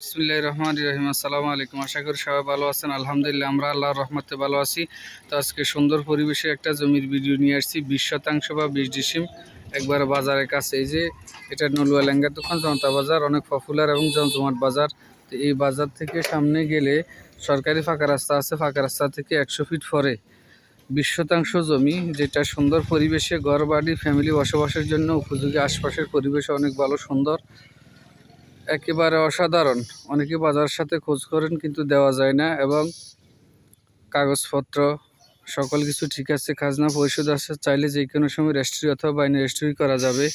বিসমুল্লাহ রহমান রহিম। আসসালামু আলাইকুম। আশা করি সবাই ভালো আছেন। আলহামদুলিল্লাহ, আমরা আল্লাহর রহমতে ভালো আছি। তো আজকে সুন্দর পরিবেশে একটা জমির ভিডিও নিয়ে আসছি। বিশ শতাংশ বা বিশ ডিসিম একবার বাজারের কাছে। এই যে এটা নলুয়া লেঙ্গা দোকান, জনতা বাজার, অনেক পপুলার এবং জমজমাট বাজার। তো এই বাজার থেকে সামনে গেলে সরকারি ফাঁকা রাস্তা আছে। ফাঁকা রাস্তা থেকে একশো ফিট পরে। বিশ শতাংশ জমি, যেটা সুন্দর পরিবেশে ঘর বাড়ি ফ্যামিলি বসবাসের জন্য উপযোগী। আশপাশের পরিবেশ অনেক ভালো, সুন্দর। একেবারে অসাধারণ। অনেকে বাজারের সাথে খোঁজ করেন কিন্তু দেওয়া যায় না এবং কাগজপত্র সকল কিছু ঠিক আছে, খাজনা পরিশোধ আছে, চাইলে যে কোনো সময় রেস্ট্রি অথবা বাইনে রেস্ট্রি করা যাবে।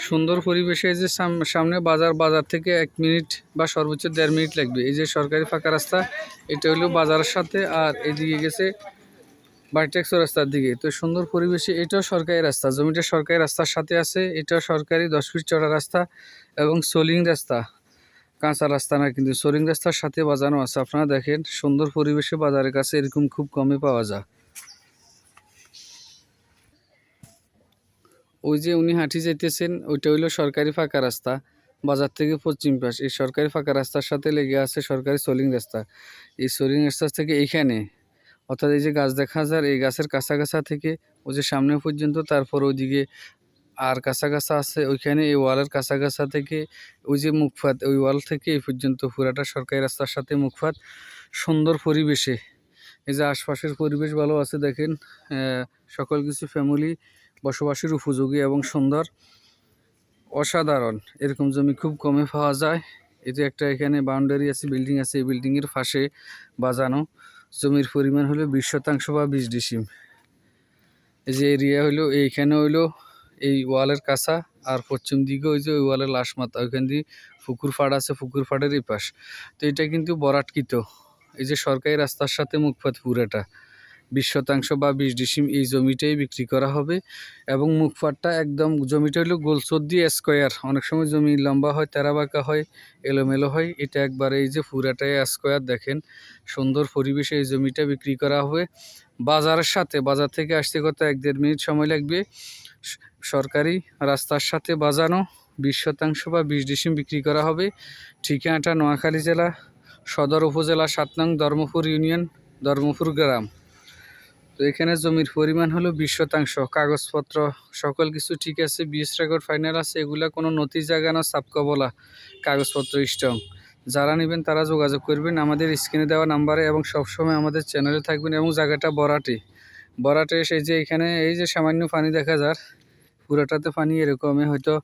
সুন্দর পরিবেশে যে সাম- সামনে বাজার বাজার থেকে এক মিনিট বা সর্বোচ্চ দেড় মিনিট লাগবে। এই যে সরকারি ফাঁকা রাস্তা, এটা হলো বাজারের সাথে আর এদিকে গেছে বাইটেক্স রাস্তার দিকে। তো সুন্দর পরিবেশে এটাও সরকারি রাস্তা। জমিটা সরকারি রাস্তার সাথে আছে, এটাও সরকারি দশ ফিট চড়া রাস্তা এবং সোলিং রাস্তা। কাঁচা রাস্তা না, কিন্তু সোলিং রাস্তার সাথে বাজানো আছে। আপনারা দেখেন, সুন্দর পরিবেশে বাজারের কাছে এরকম খুব কমে পাওয়া যায়। ওই যে উনি হাঁটি যেতেছেন ওইটা হইল সরকারি ফাঁকা রাস্তা, বাজার থেকে পশ্চিম পাশ। এই সরকারি ফাঁকা রাস্তার সাথে লেগে আছে সরকারি সোলিং রাস্তা। এই সোলিং রাস্তা থেকে এইখানে অর্থাৎ এই যে গাছ দেখা যায় এই গাছের কাছা কাছা থেকে ওই যে সামনে পর্যন্ত, তারপর ওইদিকে আর কাছা কাছা আছে, ওইখানে এই ওয়ালের কাছা কাছা থেকে ওই যে মুখফাত, ওই ওয়াল থেকে এই পর্যন্ত পুরাটা সরকারি রাস্তার সাথে মুখফাত। সুন্দর পরিবেশে। এই যে আশপাশের পরিবেশ ভালো আছে, দেখেন সকল কিছু ফ্যামিলি বসবাসের উপযোগী এবং সুন্দর। অসাধারণ। এরকম জমি খুব কমে পাওয়া যায়। এই একটা এখানে বাউন্ডারি আছে বিল্ডিং আছে, এই বিল্ডিংয়ের পাশে বাজানো। জমির পরিমাণ হলো বিশ শতাংশ বা বিশ ডিসিম। এই যে এরিয়া হলো, এইখানে হইল এই ওয়ালের কাছা আর পশ্চিম দিকে ওই যে ওই ওয়ালের লাশ মাথা, ওইখান দিয়ে পুকুর ফাড় আছে, পুকুর ফাড়ের এই পাশ তো এটা কিন্তু বরাটকিত। এই যে সরকারি রাস্তার সাথে মুখপাত পুরাটা। বিশ শতাংশ বা বিশ ডিসিম এই জমিটাই বিক্রি করা হবে এবং মুখপাটটা একদম জমিটা হলো গোলচোর দিয়ে স্কোয়ার। অনেক সময় জমি লম্বা হয় তেরা বাঁকা হয়, এলোমেলো হয়। এটা একবারে এই যে পুরাটাই স্কোয়ার দেখেন, সুন্দর পরিবেশে এই জমিটা বিক্রি করা হবে। বাজারের সাথে, বাজার থেকে আসতে কত এক দেড় মিনিট সময় লাগবে? সরকারি রাস্তার সাথে বাজানো বিশ শতাংশ বা বিশ ডিসিম বিক্রি করা হবে। ঠিকানাটা নোয়াখালী জেলা, সদর উপজেলা সাত নং ধর্মপুর ইউনিয়ন, ধর্মপুর গ্রাম। তো এখানে জমির পরিমাণ হলো বিশ শতাংশ, কাগজপত্র সকল কিছু ঠিক আছে বিএস রেকর্ড ফাইনাল আছে, এগুলা কোনো নথি জায়গা না সাবকবলা কাগজপত্র স্ট্রং। যারা নেবেন তারা যোগাযোগ করবেন আমাদের স্ক্রিনে দেওয়া নাম্বারে এবং সবসময় আমাদের চ্যানেলে থাকবেন এবং জায়গাটা বরাটে। বরাটে সেই যে এখানে এই যে সামান্য পানি দেখা যার, পুরোটাতে পানি এরকমই, হয়তো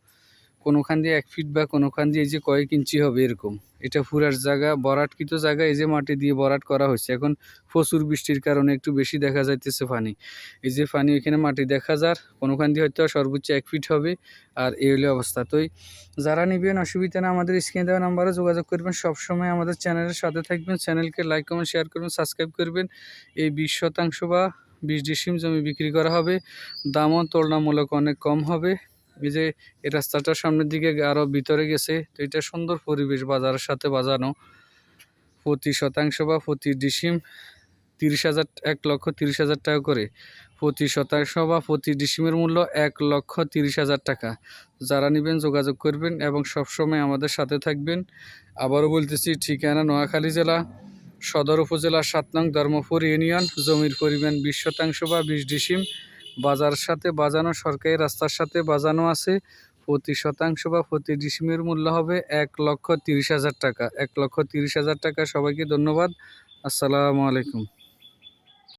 কোনোখান দিয়ে এক ফিট বা কোনোখান দিয়ে এই যে কয়েক ইঞ্চি হবে এরকম। এটা ফুরার জায়গা, বরাটকৃত জায়গা, এই যে মাটি দিয়ে বরাট করা হয়েছে। এখন প্রচুর বৃষ্টির কারণে একটু বেশি দেখা যাইতেছে পানি। এই যে পানি এখানে মাটি দেখা যার, কোনোখান দিয়ে হয়তো সর্বোচ্চ এক ফিট হবে, আর এই হলে অবস্থা। তোই যারা নিবেন, অসুবিধা না আমাদের স্ক্রিনে দেওয়া নাম্বারে যোগাযোগ করবেন। সবসময় আমাদের চ্যানেলের সাথে থাকবেন। চ্যানেলকে লাইক, কমেন্ট, শেয়ার করবেন, সাবস্ক্রাইব করবেন। এই বিশ শতাংশ বা বিশ ডিসিম জমি বিক্রি করা হবে। দামও তুলনামূলক অনেক কম হবে। এই যে এই রাস্তাটার সামনের দিকে আরও ভিতরে গেছে, তো এটা সুন্দর পরিবেশ বাজারের সাথে বাজানো। প্রতি শতাংশ বা প্রতি ডিসিম তিরিশ হাজার, এক লক্ষ তিরিশ হাজার টাকা করে। প্রতি শতাংশ বা প্রতি ডিসিমের মূল্য এক লক্ষ তিরিশ হাজার টাকা। যারা নেবেন যোগাযোগ করবেন এবং সবসময় আমাদের সাথে থাকবেন। আবারও বলতেছি, ঠিকানা নোয়াখালী জেলা, সদর উপজেলা সাত নং ধর্মপুর ইউনিয়ন। জমির পরিমাণ বিশ শতাংশ বা বিশ ডিসিম। বাজারের সাথে বাজানো, সরকারি রাস্তার সাথে বাজানো আছে। প্রতি শতাংশ বা প্রতি ডিসিমের মূল্য হবে এক লক্ষ তিরিশ হাজার টাকা। এক লক্ষ তিরিশ হাজার টাকা। সবাইকে ধন্যবাদ। আসসালামু আলাইকুম।